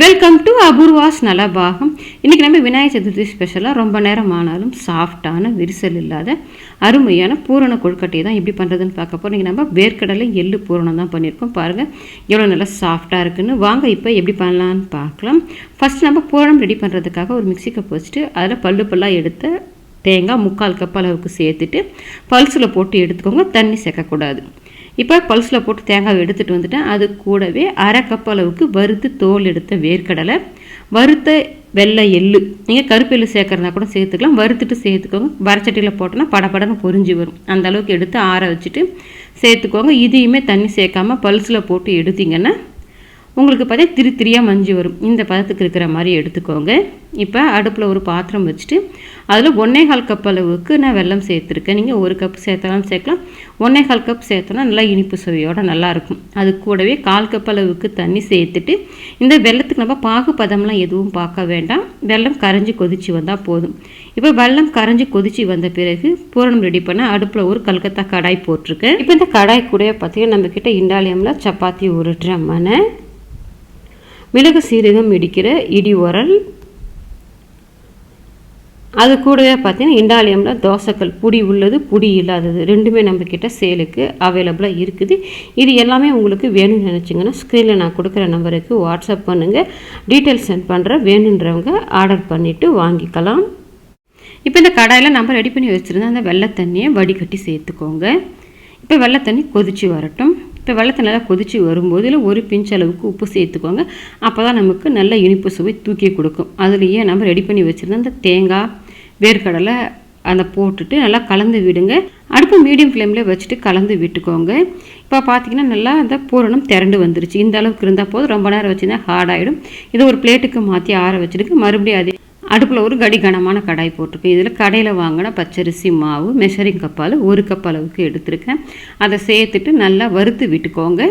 Welcome to Apoorva's Nalabagam இன்றைக்கி நம்ம விநாயகர் சதுர்த்தி ஸ்பெஷலாக ரொம்ப நேரம் ஆனாலும் சாஃப்டான விரிசல் இல்லாத அருமையான பூரண கொழுக்கட்டையை தான் எப்படி பண்ணுறதுன்னு பார்க்க போகிறோம் இன்றைக்கி நம்ம வேர்க்கடலை எள்ளு பூரணம் தான் பண்ணியிருக்கோம். பாருங்கள் எவ்வளோ நல்லா சாஃப்டாக இருக்குன்னு. வாங்க இப்போ எப்படி பண்ணலான்னு பார்க்கலாம். ஃபஸ்ட் நம்ம பூரணம் ரெடி பண்ணுறதுக்காக ஒரு மிக்ஸி கப் வச்சுட்டு அதில் பல்லு பல்லாக எடுத்து தேங்காய் முக்கால் கப் அளவுக்கு சேர்த்துட்டு பல்ஸில் போட்டு எடுத்துக்கோங்க. தண்ணி சேர்க்கக்கூடாது. இப்போ பல்ஸில் போட்டு தேங்காவை எடுத்துகிட்டு வந்துட்டேன். அது கூடவே அரை கப் அளவுக்கு வறுத்து தோல் எடுத்த வேர்க்கடலை வறுத்த வெள்ளை எள்ளு. நீங்கள் கருப்பு எள்ளு சேர்க்குறதா கூட சேர்த்துக்கலாம். வறுத்துட்டு சேர்த்துக்கோங்க. வரச்சட்டியில் போட்டோன்னா படபடன்னு பொறிஞ்சு வரும். அந்த அளவுக்கு எடுத்து ஆற வச்சுட்டு சேர்த்துக்கோங்க. இதையுமே தண்ணி சேர்க்காம பல்ஸில் போட்டு எடுத்திங்கன்னா உங்களுக்கு பார்த்தா திரு திரியாக மஞ்சு வரும். இந்த பதத்துக்கு இருக்கிற மாதிரி எடுத்துக்கோங்க. இப்போ அடுப்பில் ஒரு பாத்திரம் வச்சுட்டு அதில் ஒன்றே கால் கப் அளவுக்கு நான் வெல்லம் சேர்த்துருக்கேன். நீங்கள் ஒரு கப் சேர்த்தாலும் சேர்க்கலாம். ஒன்றே கால் கப் சேர்த்தோன்னா நல்லா இனிப்பு சுவையோடு நல்லாயிருக்கும் அது கூடவே கால் கப் அளவுக்கு தண்ணி சேர்த்துட்டு இந்த வெள்ளத்துக்கு நம்ம பாகு பதம்லாம் எதுவும் பார்க்க வேண்டாம். வெல்லம் கரைஞ்சி கொதிச்சு வந்தால் போதும். இப்போ வெல்லம் கரைஞ்சி கொதிச்சு வந்த பிறகு பூரணம் ரெடி பண்ண அடுப்பில் ஒரு கல்கத்தா கடாய் போட்டிருக்கேன். இப்போ இந்த கடாய் கூட பார்த்தீங்கன்னா நம்மக்கிட்ட இண்டாலியமில் சப்பாத்தி உருட்டுற மனை மிளகு சீரகம் இடிக்கிற இடி உரல். அது கூடவே பார்த்தீங்கன்னா இண்டாலியமில் தோசைக்கல் புடி உள்ளது புடி இல்லாதது ரெண்டுமே நம்மக்கிட்ட சேலுக்கு அவைலபிளாக இருக்குது. இது எல்லாமே உங்களுக்கு வேணும்னு நினச்சிங்கன்னா ஸ்க்ரீனில் நான் கொடுக்குற நம்பருக்கு வாட்ஸ்அப் பண்ணுங்கள் டீட்டெயில்ஸ் சென்ட் பண்ணுறேன் வேணுன்றவங்க ஆர்டர் பண்ணிவிட்டு வாங்கிக்கலாம். இப்போ இந்த கடாயில் நம்ம ரெடி பண்ணி வச்சுருந்தா அந்த வெள்ளை தண்ணியை வடிகட்டி சேர்த்துக்கோங்க. இப்போ வெள்ளை தண்ணி கொதித்து வரட்டும். இப்போ வெள்ளத்தை நல்லா கொதித்து வரும்போது இல்லை ஒரு பிஞ்ச் அளவுக்கு உப்பு சேர்த்துக்கோங்க. அப்போ தான் நமக்கு நல்ல இனிப்பு சுவை தூக்கி கொடுக்கும். அதுலேயே நம்ம ரெடி பண்ணி வச்சுருந்த அந்த தேங்காய் வேர்க்கடலை அதை போட்டுட்டு நல்லா கலந்து விடுங்க. அடுப்பு மீடியம் ஃப்ளேமில் வச்சுட்டு கலந்து விட்டுக்கோங்க. இப்போ பார்த்தீங்கன்னா நல்லா அந்த பூரணம் திரண்டு வந்துருச்சு. இந்த அளவுக்கு இருந்தால் போதும். ரொம்ப நேரம் வச்சுருந்தா ஹார்ட் ஆகிடும் இதை ஒரு பிளேட்டுக்கு மாற்றி ஆற வச்சுட்டு மறுபடியும் அதே அடுப்பில் ஒரு கடி கனமான கடாய் போட்டிருக்கேன். இதில் கடையில் வாங்கின பச்சரிசி மாவு மெஷரிங் கப்பால் ஒரு கப் அளவுக்கு எடுத்திருக்கேன். அதை சேர்த்துட்டு நல்லா வறுத்து விட்டுக்கோங்க.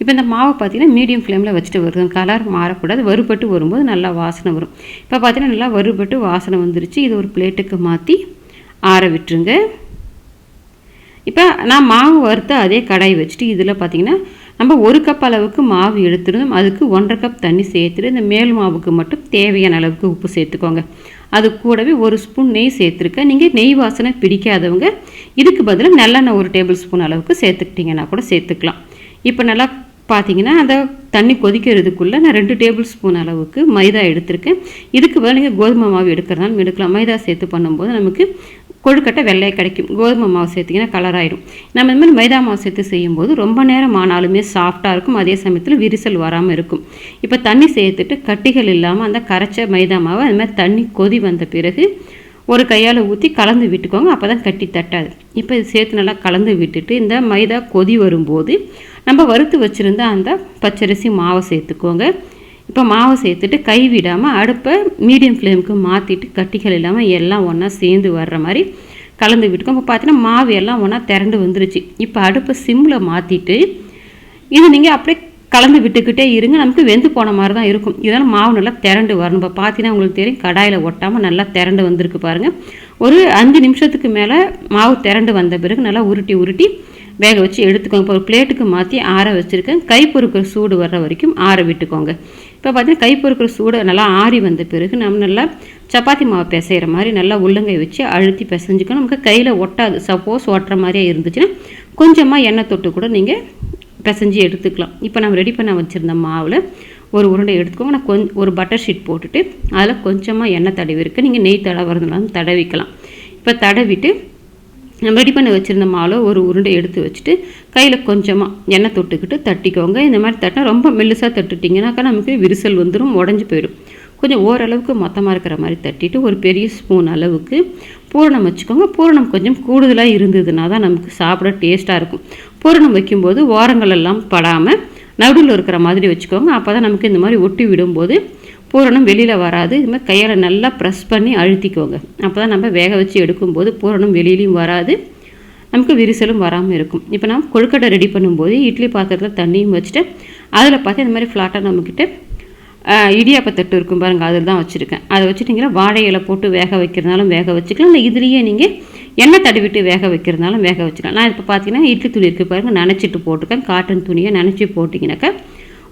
இப்போ இந்த மாவை பார்த்தீங்கன்னா மீடியம் ஃப்ளேமில் வச்சுட்டு வருது. கலர் மாறக்கூடாது. வறுபட்டு வரும்போது நல்லா வாசனை வரும். இப்போ பார்த்தீங்கன்னா நல்லா வறுபட்டு வாசனை வந்துருச்சு. இது ஒரு பிளேட்டுக்கு மாற்றி ஆற விட்டுருங்க. இப்போ நான் மாவு வறுத்து அதே கடாய் வச்சுட்டு இதில் பார்த்தீங்கன்னா நம்ம ஒரு கப் அளவுக்கு மாவு எடுத்துருந்தோம் அதுக்கு ஒன்றரை கப் தண்ணி சேர்த்துட்டு இந்த மேல் மாவுக்கு மட்டும் தேவையான அளவுக்கு உப்பு சேர்த்துக்கோங்க. அது கூடவே ஒரு ஸ்பூன் நெய் சேர்த்துருக்கேன். நீங்கள் நெய் வாசனை பிடிக்காதவங்க இதுக்கு பதிலாக நல்லெண்ணெய் ஒரு டேபிள் ஸ்பூன் அளவுக்கு சேர்த்துக்கிட்டிங்கன்னா கூட சேர்த்துக்கலாம். இப்போ நல்லா பார்த்தீங்கன்னா அந்த தண்ணி கொதிக்கிறதுக்குள்ளே நான் ரெண்டு டேபிள் ஸ்பூன் அளவுக்கு மைதா எடுத்திருக்கேன். இதுக்கு பதில் நீங்கள் கோதுமை மாவு எடுக்கிறதாலும் எடுக்கலாம். மைதா சேர்த்து பண்ணும்போது நமக்கு கொழுக்கட்டை வெள்ளையை கிடைக்கும். கோதுமை மாவு சேர்த்திங்கன்னா கலர் ஆயிடும் நம்ம இந்த மாதிரி மைதா மாவு சேர்த்து செய்யும்போது ரொம்ப நேரம் ஆனாலுமே சாஃப்டாக இருக்கும். அதே சமயத்தில் விரிசல் வராமல் இருக்கும். இப்போ தண்ணி சேர்த்துட்டு கட்டிகள் இல்லாமல் அந்த கரைச்ச மைதா மாவை அந்த மாதிரி தண்ணி கொதி வந்த பிறகு ஒரு கையால் ஊற்றி கலந்து விட்டுக்கோங்க. அப்போ தான் கட்டி தட்டாது. இப்போ இது சேர்த்து நல்லா கலந்து விட்டுட்டு இந்த மைதா கொதி வரும்போது நம்ம வறுத்து வச்சுருந்த அந்த பச்சரிசி மாவை சேர்த்துக்கோங்க. இப்போ மாவை சேர்த்துட்டு கை விடாமல் அடுப்பை மீடியம் ஃப்ளேமுக்கு மாற்றிட்டு கட்டிகள் இல்லாமல் எல்லாம் ஒன்றா சேர்ந்து வர்ற மாதிரி கலந்து விட்டுக்கும் இப்போ பார்த்தீங்கன்னா மாவு எல்லாம் ஒன்றா திரண்டு வந்துருச்சு. இப்போ அடுப்பை சிம்மில் மாற்றிட்டு இது நீங்கள் அப்படியே கலந்து விட்டுக்கிட்டே இருங்க. நமக்கு வெந்து போன மாதிரி தான் இருக்கும். இதனால் மாவு நல்லா திரண்டு வரணும். இப்போ பார்த்தீங்கன்னா உங்களுக்கு தெரியும் கடாயில் ஒட்டாமல் நல்லா திரண்டு வந்திருக்கு பாருங்கள் ஒரு அஞ்சு நிமிஷத்துக்கு மேலே மாவு திரண்டு வந்த பிறகு நல்லா உருட்டி உருட்டி வேக வச்சு எடுத்துக்கோங்க. இப்போ ஒரு பிளேட்டுக்கு மாற்றி ஆற வச்சுருக்கேன். கை பொறுக்கிற சூடு வர்ற வரைக்கும் ஆற விட்டுக்கோங்க. இப்போ பார்த்தீங்கன்னா கை பொறுக்கிற சூடு நல்லா ஆறி வந்த பிறகு நம்ம நல்லா சப்பாத்தி மாவு பிசைகிற மாதிரி நல்லா உள்ளங்கை வச்சு அழுத்தி பிசைஞ்சுக்கணும். நமக்கு கையில் ஒட்டாது. சப்போஸ் ஒட்டுற மாதிரியே இருந்துச்சுன்னா கொஞ்சமாக எண்ணெய் தொட்டு கூட நீங்கள் பிசைஞ்சு எடுத்துக்கலாம். இப்போ நம்ம ரெடி பண்ண வச்சுருந்த மாவில் ஒரு உருண்டை எடுத்துக்கோங்க. நான் கொஞ்சம் ஒரு பட்டர் ஷீட் போட்டுட்டு அதில் கொஞ்சமாக எண்ணெய் தடவி இருக்குது நீங்கள் நெய் தடவுறதுனாலும் தடவிக்கலாம். இப்போ தடவிட்டு ரெடி பண்ணி வச்சுருந்த மாலோ ஒரு உருண்டை எடுத்து வச்சுட்டு கையில் கொஞ்சமாக எண்ணெய் தொட்டுக்கிட்டு தட்டிக்கோங்க. இந்த மாதிரி தட்டினா ரொம்ப மெல்லுசாக தட்டுட்டிங்கனாக்கா நமக்கு விரிசல் வந்துடும் உடஞ்சி போயிடும். கொஞ்சம் ஓரளவுக்கு மொத்தமாக இருக்கிற மாதிரி தட்டிட்டு ஒரு பெரிய ஸ்பூன் அளவுக்கு பூரணம் வச்சுக்கோங்க. பூரணம் கொஞ்சம் கூடுதலாக இருந்ததுன்னா தான் நமக்கு சாப்பிட டேஸ்ட்டாக இருக்கும். பூரணம் வைக்கும்போது ஓரங்கள் எல்லாம் படாமல் நடுவில் இருக்கிற மாதிரி வச்சுக்கோங்க. அப்போ தான் நமக்கு இந்த மாதிரி ஒட்டி விடும்போது பூரணம் வெளியில் வராது. இது மாதிரி கையால் நல்லா ப்ரெஸ் பண்ணி அழுத்திக்கோங்க. அப்போ தான் நம்ம வேக வச்சு எடுக்கும்போது பூரணம் வெளியிலையும் வராது. நமக்கு விரிசலும் வராமல் இருக்கும். இப்போ நான் கொழுக்கட்டை ரெடி பண்ணும்போது இட்லி பாத்திரத்தில் தண்ணியும் வச்சுட்டு அதில் பார்த்து இந்த மாதிரி ஃப்ளாட்டாக நம்மக்கிட்ட இடியாப்பத்தட்டு இருக்கும் பாருங்கள் அதில் தான் வச்சுருக்கேன். அதை வச்சுட்டிங்கன்னா வாழை இலை போட்டு வேக வைக்கிறதுனாலும் வேக வச்சுக்கலாம். இல்லை இதுலேயே நீங்கள் எண்ணெய் தடவிட்டு வேக வைக்கிறதுனாலும் வேக வச்சிடலாம். நான் இப்போ பார்த்தீங்கன்னா இட்லி துணி இருக்குது பாருங்கள் நினச்சிட்டு போட்டிருக்கேன் காட்டன் துணியை நினச்சி போட்டிங்கனாக்கா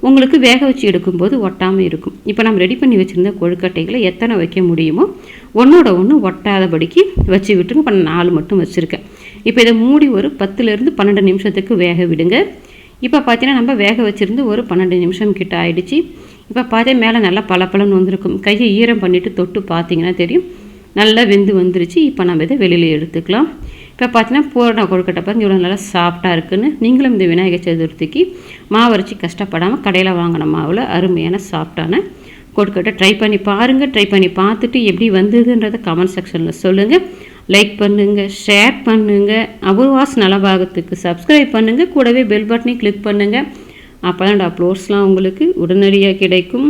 உங்களுக்கு வேக வச்சு எடுக்கும்போது ஒட்டாமல் இருக்கும். இப்போ நம்ம ரெடி பண்ணி வச்சுருந்த கொழுக்கட்டைகளை எத்தனை வைக்க முடியுமோ ஒன்றோட ஒன்று ஒட்டாதபடிக்கு வச்சு விட்டுங்க இப்போ நான் நாலு மட்டும் வச்சுருக்கேன். இப்போ இதை மூடி ஒரு பத்துலேருந்து பன்னெண்டு நிமிஷத்துக்கு வேக விடுங்க. இப்போ பார்த்தீங்கன்னா நம்ம வேக வச்சுருந்து ஒரு பன்னெண்டு நிமிஷம் கிட்ட ஆயிடுச்சு. இப்போ பார்த்தா மேலே நல்லா பளபளன்னு வந்திருக்கும். கையை ஈரம் பண்ணிவிட்டு தொட்டு பார்த்தீங்கன்னா தெரியும். நல்லா வெந்து வந்துருச்சு. இப்போ நம்ம இதை வெளியில் எடுத்துக்கலாம். இப்போ பார்த்தீங்கன்னா பூரண கொழுக்கட்டை பாருங்க இவ்வளோ நல்லா சாஃப்டாக இருக்குன்னு. நீங்களும் இந்த விநாயகர் சதுர்த்திக்கு மாவு அரைச்சி கஷ்டப்படாமல் கடையில் வாங்கின மாவில் அருமையான சாஃப்டான கொழுக்கட்டை ட்ரை பண்ணி பாருங்கள் ட்ரை பண்ணி பார்த்துட்டு எப்படி வந்ததுன்றதை கமெண்ட் செக்ஷனில் சொல்லுங்கள் லைக் பண்ணுங்கள் ஷேர் பண்ணுங்கள் அபூர்வாஸ் நலபாகத்துக்கு சப்ஸ்கிரைப் பண்ணுங்கள் கூடவே பெல் பட்டனையும் கிளிக் பண்ணுங்கள் அப்போ தான் அப்லோட்ஸ்லாம் உங்களுக்கு உடனடியாக கிடைக்கும்.